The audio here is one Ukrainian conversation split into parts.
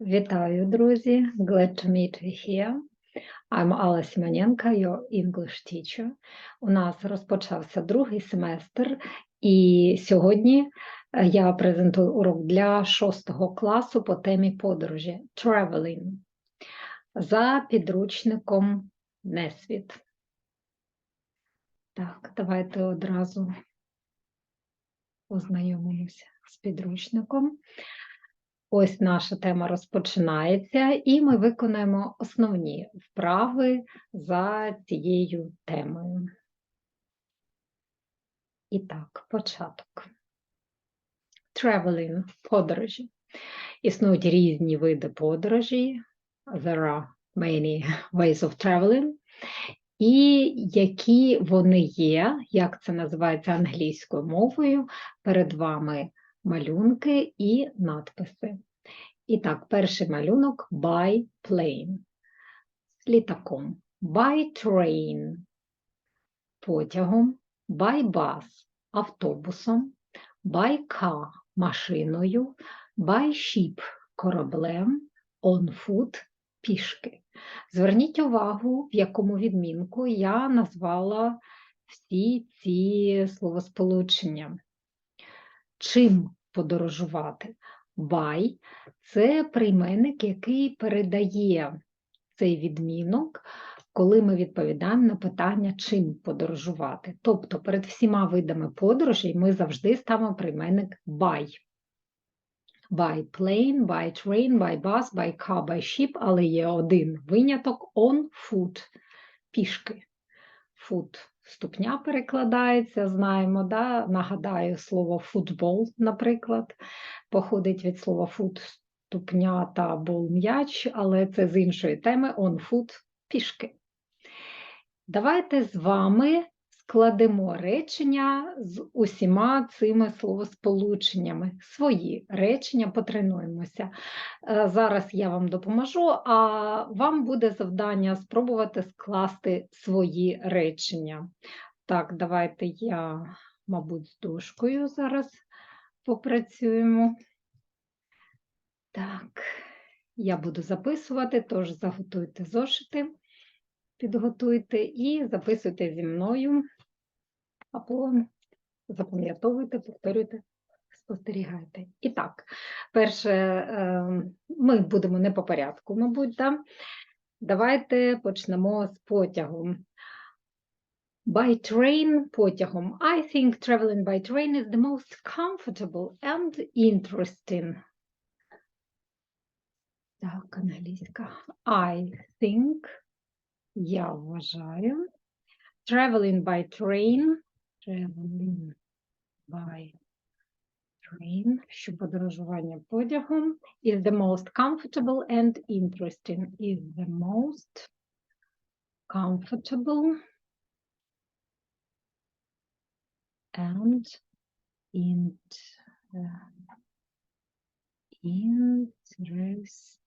Вітаю, друзі! Glad to meet you here. I'm Алла Сімоненко, your English teacher. У нас розпочався другий семестр, і сьогодні е, я презентую урок для шостого класу по темі подорожі Traveling за підручником Несвіт. Так, давайте одразу ознайомимося з підручником. Ось наша тема розпочинається, і ми виконаємо основні вправи за цією темою. І так, початок. Traveling – подорожі. Існують різні види подорожі. There are many ways of traveling. І які вони є, як це називається англійською мовою, перед вами малюнки і надписи. І так, перший малюнок by plane. З літаком. By train потягом, by bus автобусом, by car машиною, by ship кораблем, on foot пішки. Зверніть увагу, в якому відмінку я назвала всі ці словосполучення. Чим подорожувати? By – це прийменник, який передає цей відмінок, коли ми відповідаємо на питання, чим подорожувати. Тобто перед всіма видами подорожей ми завжди ставимо прийменник by. By plane, by train, by bus, by car, by ship, але є один виняток on foot – пішки. Foot ступня перекладається, знаємо, да? нагадаю, слово футбол, наприклад, походить від слова фут ступня та бол м'яч, але це з іншої теми он фут пішки. Давайте з вами складемо речення з усіма цими словосполученнями. Свої речення потренуємося. Е, Зараз я вам допоможу, а вам буде завдання спробувати скласти свої речення. Так, давайте я, мабуть, з дошкою зараз попрацюємо. Так, я буду записувати, тож заготуйте зошити, підготуйте і записуйте зі мною, або запам'ятовуйте, повторюйте, спостерігайте. І так, перше, е, ми будемо не по порядку, мабуть, да? давайте почнемо з потягу. By train потягом. I think traveling by train is the most comfortable and interesting. Так, англійська. I think, я вважаю. Traveling by train. Traveling by train, що подорожування потягом is the most comfortable and interesting. Is the most comfortable and int, uh, interesting.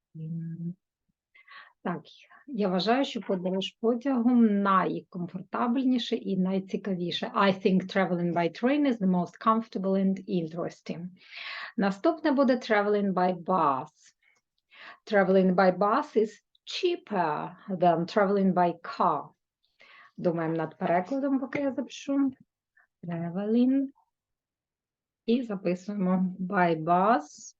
Так, я вважаю, що подорож потягом найкомфортабельніше і найцікавіше. I think traveling by train is the most comfortable and interesting. Наступне буде traveling by bus. Traveling by bus is cheaper than traveling by car. Думаємо над перекладом, поки я запишу. Traveling. І записуємо by bus.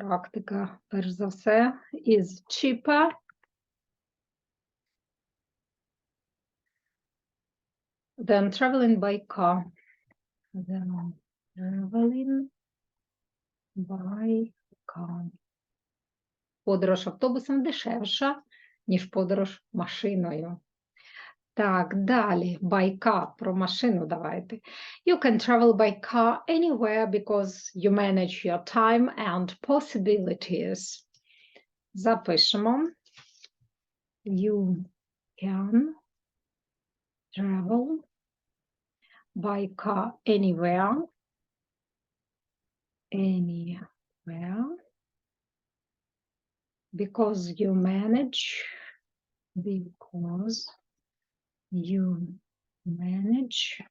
Практика, перш за все, is cheaper than traveling by car. Than traveling by car. Подорож автобусом дешевша, ніж подорож машиною. Так, далі, by car, про машину давайте. You can travel by car anywhere because you manage your time and possibilities. Запишемо. You can travel by car anywhere. Anywhere. Because you manage, because you manage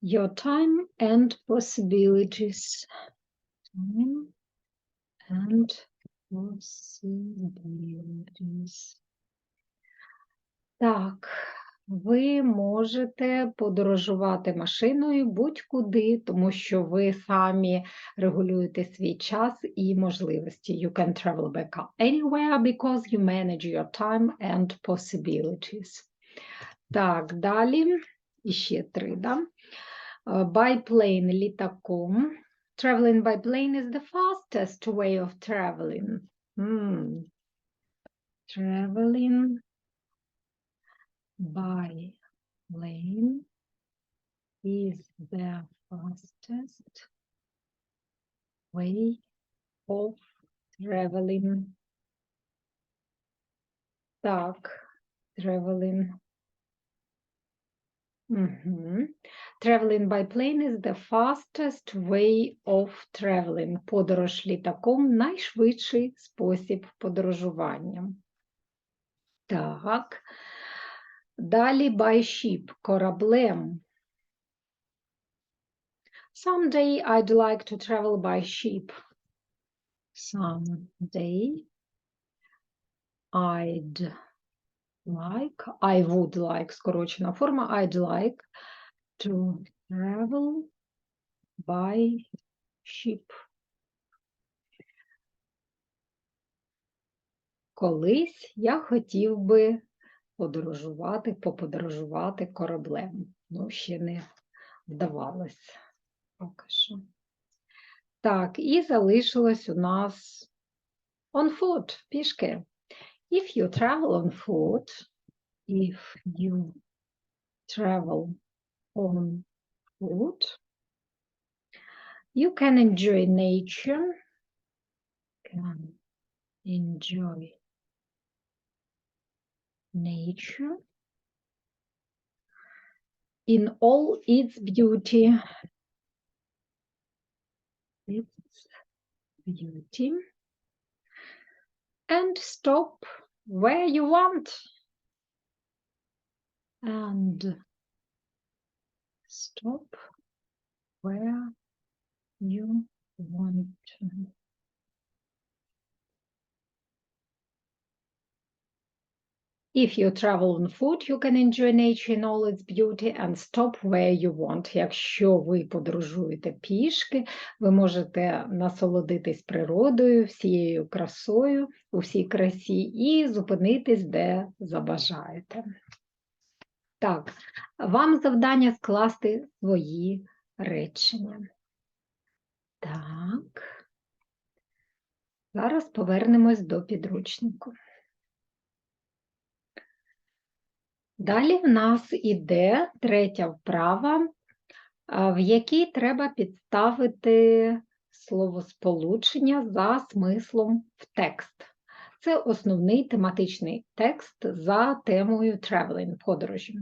your time and possibilities. time and possibilities. Так, ви можете подорожувати машиною будь-куди, тому що ви самі регулюєте свій час і можливості. You can travel back anywhere because you manage your time and possibilities. Так, далі іще три, да? Е, By plane літаком. Traveling by plane is the fastest way of traveling. Hmm. Traveling by plane is the fastest way of traveling. Так, traveling. Мгм. Traveling by plane is the fastest way of traveling. Подорож літаком найшвидший спосіб подорожування. Так. Далі by ship кораблем. Someday I'd like to travel by ship. Someday I'd like, I would like, скорочена форма, I'd like to travel by ship. Колись я хотів би подорожувати, поподорожувати кораблем. Ну, ще не вдавалось поки що. Так, і залишилось у нас on foot, пішки. If you travel on foot, if you travel on foot, you can enjoy nature, can enjoy nature in all its beauty. Its beauty. And stop where you want. And stop where you want to. If you travel on foot, you can enjoy nature in all its beauty and stop where you want. Якщо ви подорожуєте пішки, ви можете насолодитись природою, всією красою, у всій красі і зупинитись, де забажаєте. Так, вам завдання скласти свої речення. Так. Зараз повернемось до підручнику. Далі в нас іде третя вправа, в якій треба підставити словосполучення за смислом в текст. Це основний тематичний текст за темою traveling, подорожі.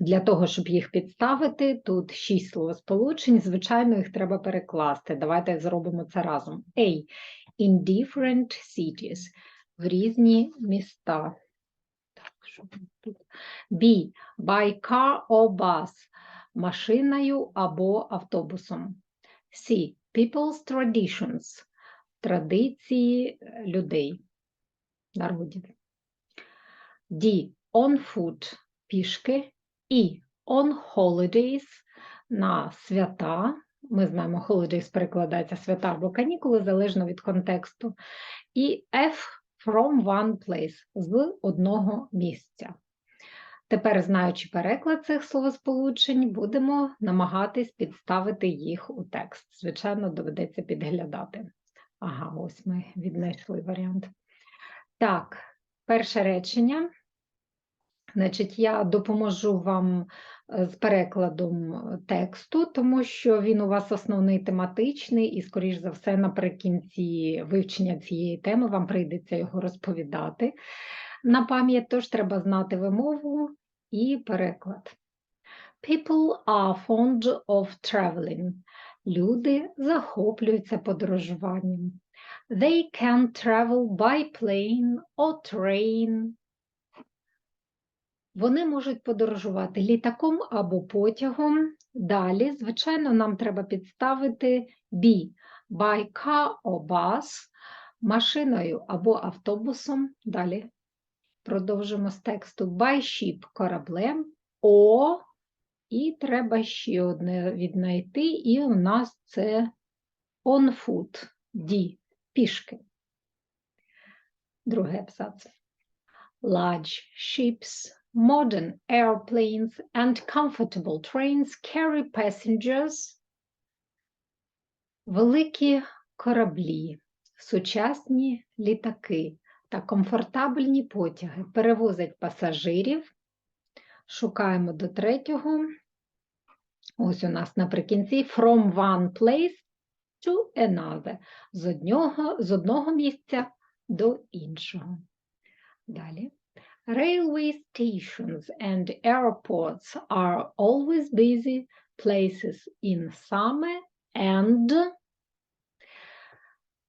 Для того, щоб їх підставити, тут шість словосполучень, звичайно, їх треба перекласти. Давайте зробимо це разом. A. In different cities. В різні міста. B. By car or bus. Машиною або автобусом. C. People's traditions. Традиції е, людей, народів. D. On foot. Пішки. І on holidays на свята. Ми знаємо, holidays перекладається свята або канікули, залежно від контексту. І F from one place з одного місця. Тепер, знаючи переклад цих словосполучень, будемо намагатись підставити їх у текст. Звичайно, доведеться підглядати. Ага, ось ми віднайшли варіант. Так, перше речення. Значить, я допоможу вам е, з перекладом е, тексту, тому що він у вас основний тематичний, і, скоріш за все, наприкінці вивчення цієї теми вам прийдеться його розповідати на пам'ять, тож треба знати вимову і переклад. People are fond of traveling. Люди захоплюються подорожуванням. They can travel by plane or train Вони можуть подорожувати літаком або потягом. Далі, звичайно, нам треба підставити B by car or bus, машиною або автобусом. Далі продовжимо з тексту by ship кораблем, or, і треба ще одне віднайти, і у нас це on foot, D, пішки. Другий абзац. Large ships, modern airplanes, and comfortable trains carry passengers. Великі кораблі, сучасні літаки та комфортабельні потяги перевозять пасажирів. Шукаємо до третього. Ось у нас наприкінці from one place to another. З одного, з одного місця до іншого. Далі. Railway stations and airports are always busy places in summer and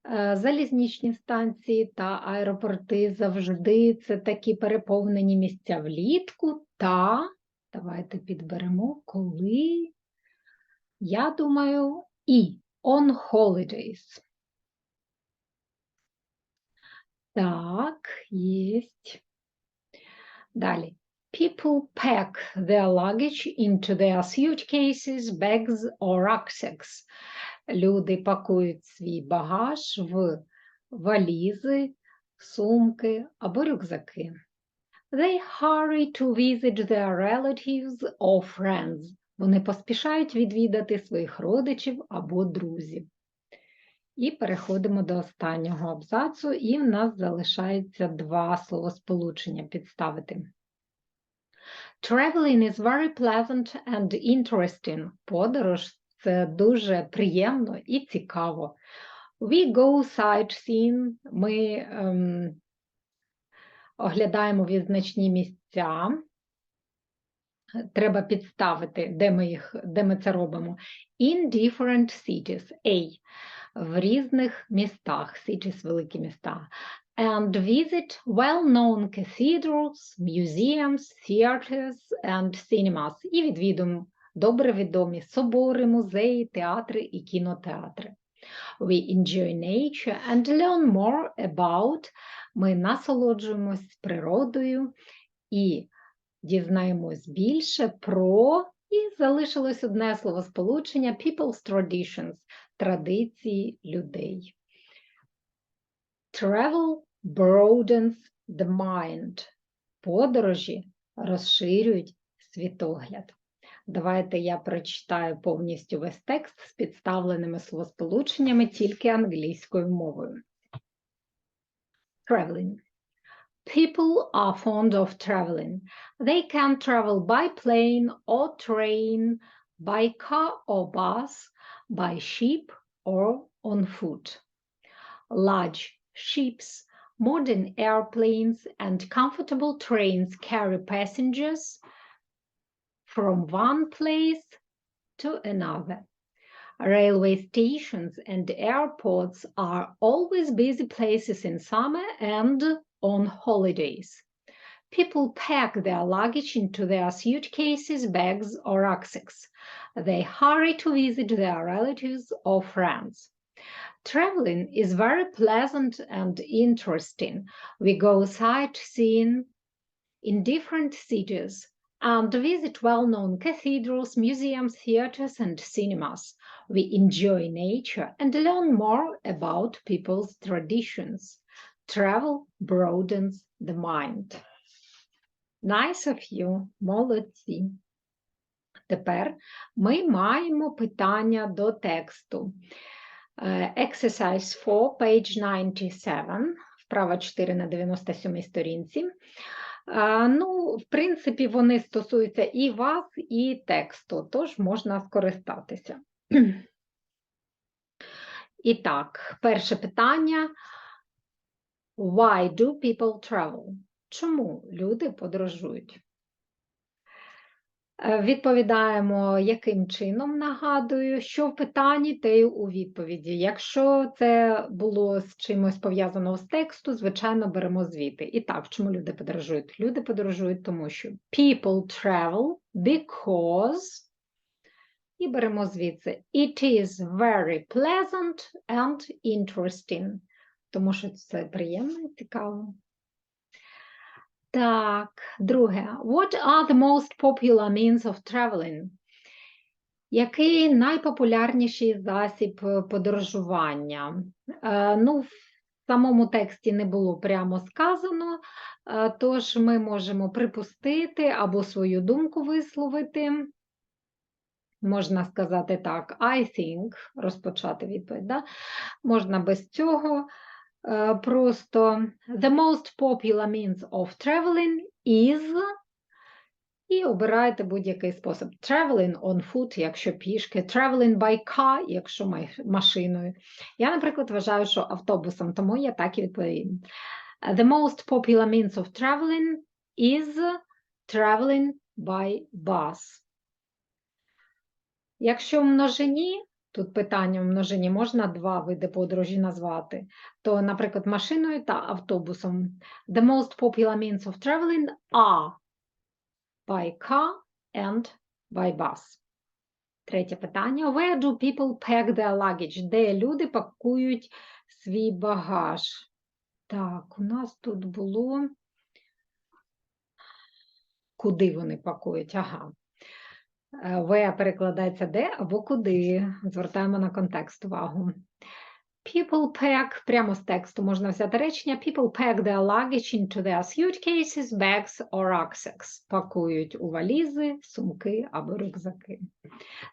Е, Залізничні станції та аеропорти завжди це такі переповнені місця влітку та давайте підберемо коли. Я думаю, і on holidays. Так, єсть. Далі. People pack their luggage into their suitcases, bags or rucksacks. Люди пакують свій багаж в валізи, сумки або рюкзаки. They hurry to visit their relatives or friends. Вони поспішають відвідати своїх родичів або друзів. І переходимо до останнього абзацу, і в нас залишається два словосполучення підставити. Traveling is very pleasant and interesting. Подорож це дуже приємно і цікаво. We go sightseeing, ми ем, оглядаємо визначні місця. Треба підставити, де ми, їх, де ми це робимо. In different cities. A. В різних містах, cities – великі міста. And visit well-known cathedrals, museums, theaters and cinemas. І відвідуємо добре відомі собори, музеї, театри і кінотеатри. We enjoy nature and learn more about. Ми насолоджуємось природою і дізнаємось більше про, і залишилось одне словосполучення people's traditions традиції людей. Travel broadens the mind. Подорожі розширюють світогляд. Давайте я прочитаю повністю весь текст з підставленими словосполученнями тільки англійською мовою. Traveling. People are fond of traveling. They can travel by plane or train, by car or bus, by ship or on foot. Large ships, modern airplanes, and comfortable trains carry passengers from one place to another. Railway stations and airports are always busy places in summer and on holidays. People pack their luggage into their suitcases, bags, or rucksacks. They hurry to visit their relatives or friends. Traveling is very pleasant and interesting. We go sightseeing in different cities and visit well-known cathedrals, museums, theaters, and cinemas. We enjoy nature and learn more about people's traditions. Travel broadens the mind. Nice of you, молодці. Тепер ми маємо питання до тексту. Exercise 4, page 97, вправа 4 на 97 сторінці. Ну, в принципі, вони стосуються і вас, і тексту, тож можна скористатися. І так, перше питання. Why do people travel? Чому люди подорожують? Е, Відповідаємо, яким чином нагадую, що в питанні, те й у відповіді. Якщо це було з чимось пов'язано з тексту, звичайно, беремо звідти. І так, чому люди подорожують? Люди подорожують, тому що people travel because і беремо звідси It is very pleasant and interesting. Тому що це приємно і цікаво. Так, друге. What are the most popular means of traveling? Який найпопулярніший засіб е, подорожування? Е, Ну, в самому тексті не було прямо сказано, е, тож ми можемо припустити або свою думку висловити. Можна сказати так, I think, розпочати відповідь. Да? Можна без цього. Е, Просто the most popular means of traveling is і обираєте будь-який спосіб. Traveling on foot, якщо пішки, traveling by car, якщо машиною. Я, наприклад, вважаю, що автобусом, тому я так і відповім. The most popular means of traveling is traveling by bus. Якщо в множині, тут питання в множині, можна два види подорожі назвати, то, наприклад, машиною та автобусом. The most popular means of traveling are by car and by bus. Третє питання. Where do people pack their luggage? Де люди пакують свій багаж? Так, у нас тут було. Куди вони пакують? Ага. Е, Where перекладається де або куди. Звертаємо на контекст увагу. People pack, прямо з тексту можна взяти речення. People pack their luggage into their suitcases, bags or rucksacks. Пакують у валізи, сумки або рюкзаки.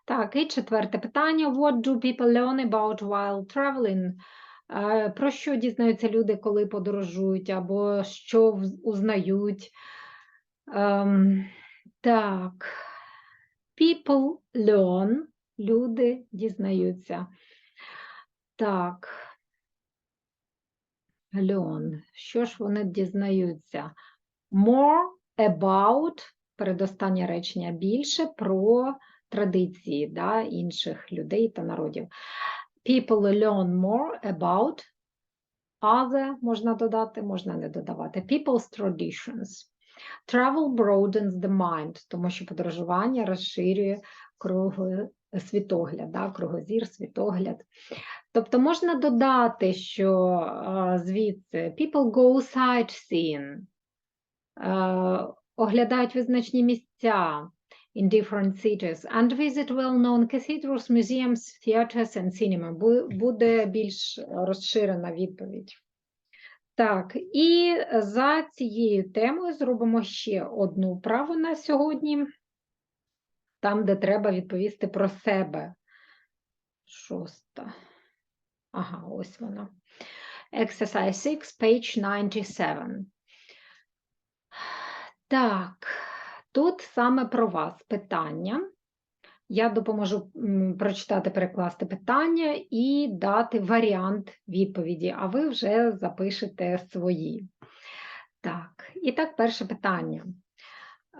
Так, і четверте питання. What do people learn about while traveling? Е, Про що дізнаються люди, коли подорожують, або що узнають? Ем, так. People learn. Люди дізнаються. Так. Learn. Що ж вони дізнаються? More about, передостаннє речення, більше про традиції да, інших людей та народів. People learn more about other, можна додати, можна не додавати. People's traditions. Travel broadens the mind, тому що подорожування розширює круги, світогляд, да, кругозір, світогляд. Тобто можна додати, що звідси people go sightseeing, е, оглядають визначні місця in different cities and visit well-known cathedrals, museums, theaters and cinema. Буде більш розширена відповідь. Так, і за цією темою зробимо ще одну вправу на сьогодні, там, де треба відповісти про себе. Шоста. Ага, ось вона. Exercise 6, page 97. Так, тут саме про вас питання. Я допоможу прочитати, перекласти питання і дати варіант відповіді, а ви вже запишете свої. Так, і так, перше питання.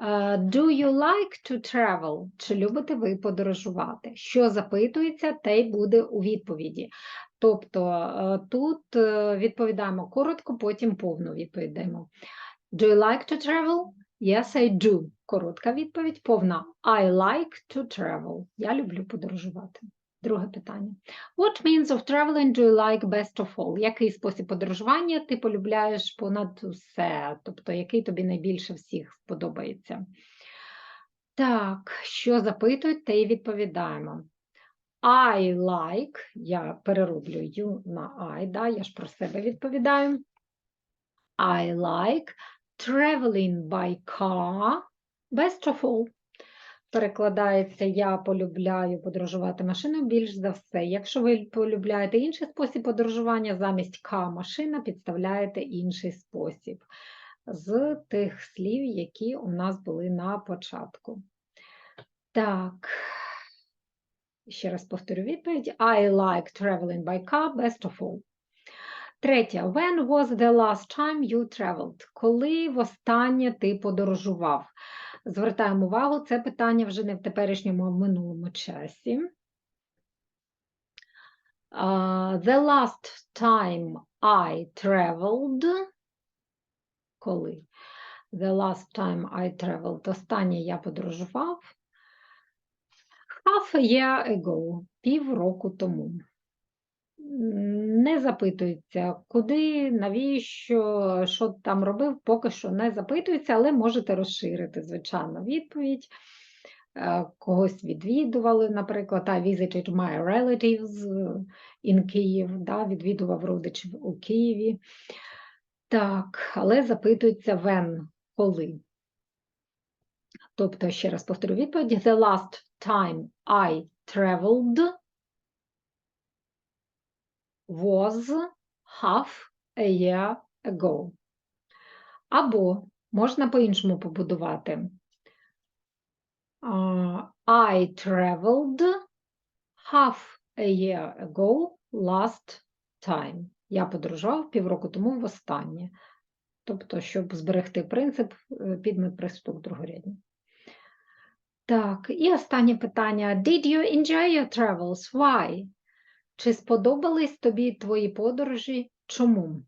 Е, Do you like to travel? Чи любите ви подорожувати? Що запитується, те й буде у відповіді. Тобто е, тут е, відповідаємо коротко, потім повну відповідь даємо. Do you like to travel? Yes, I do. Коротка відповідь, повна. I like to travel. Я люблю подорожувати. Друге питання. What means of traveling do you like best of all? Який спосіб подорожування ти полюбляєш понад усе? Тобто, який тобі найбільше всіх сподобається? Так, що запитують, те й відповідаємо. I like, я перероблю you на I, да, я ж про себе відповідаю. I like traveling by car best of all. Перекладається я полюбляю подорожувати машиною більш за все. Якщо ви полюбляєте інший спосіб подорожування, замість car машина підставляєте інший спосіб з тих слів, які у нас були на початку. Так. Ще раз повторю відповідь. I like traveling by car best of all. Третє. When was the last time you traveled? Коли востаннє ти подорожував? Звертаємо увагу, це питання вже не в теперішньому, а в минулому часі. Uh, the last time I traveled, коли? The last time I traveled, останнє я подорожував. Half a year ago, пів року тому. Не запитується, куди, навіщо, що там робив, поки що не запитується, але можете розширити, звичайно, відповідь. Е, Когось відвідували, наприклад, I visited my relatives in Kyiv, да, відвідував родичів у Києві. Так, але запитується when, коли. Тобто, ще раз повторю відповідь. The last time I traveled was half a year ago. Або можна по-іншому побудувати. I traveled half a year ago last time. Я подорожував півроку тому востаннє. Тобто, щоб зберегти принцип е, підмет приступ другорядні. Так, і останнє питання. Did you enjoy your travels? Why? Чи сподобались тобі твої подорожі? Чому?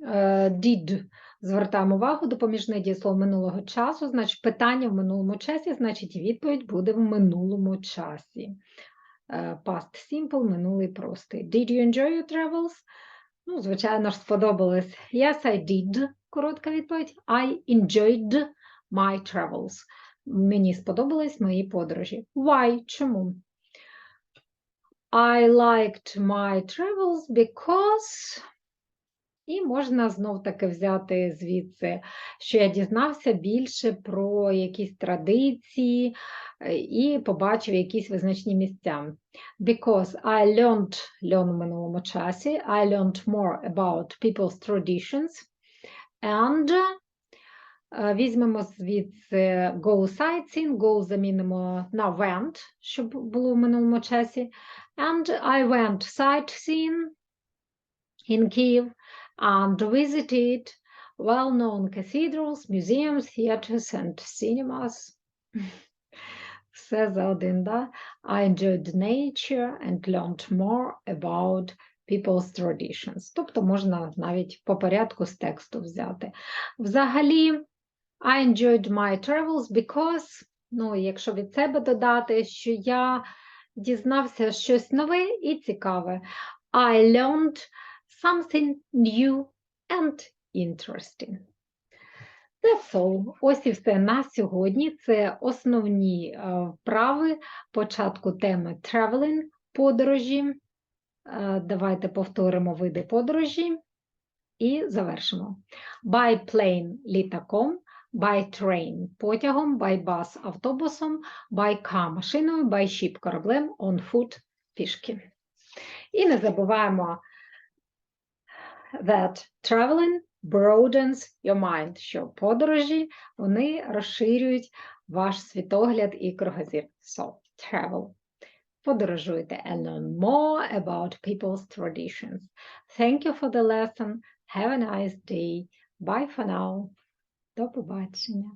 Е, Did. Звертаємо увагу, допоміжне дієслово минулого часу, значить питання в минулому часі, значить відповідь буде в минулому часі. Е, Past simple, минулий простий. Did you enjoy your travels? Ну, звичайно ж, сподобалось. Yes, I did. Коротка відповідь. I enjoyed my travels. Мені сподобались мої подорожі. Why? Чому? I liked my travels because і можна знов таки взяти звідси, що я дізнався більше про якісь традиції е, і побачив якісь визначні місця. Because I learned, learn в минулому часі, I learned more about people's traditions and візьмемо звідси go sightseeing, go замінимо на went, щоб було в минулому часі. And I went sightseeing in Kyiv and visited well-known cathedrals, museums, theaters and cinemas. Все за один, да? I enjoyed nature and learned more about people's traditions. Тобто можна навіть по порядку з тексту взяти. Взагалі, I enjoyed my travels because, ну, якщо від себе додати, що я дізнався щось нове і цікаве. I learned something new and interesting. That's all. Ось і все на сьогодні. Це основні е, вправи початку теми traveling, подорожі. Е, Давайте повторимо види подорожі і завершимо. By plane літаком, by train потягом, by bus автобусом, by car машиною, by ship кораблем, on foot пішки. І не забуваємо that traveling broadens your mind, що подорожі вони розширюють ваш світогляд і кругозір. So, travel. Подорожуйте and learn more about people's traditions. Thank you for the lesson. Have a nice day. Bye for now. До побачення.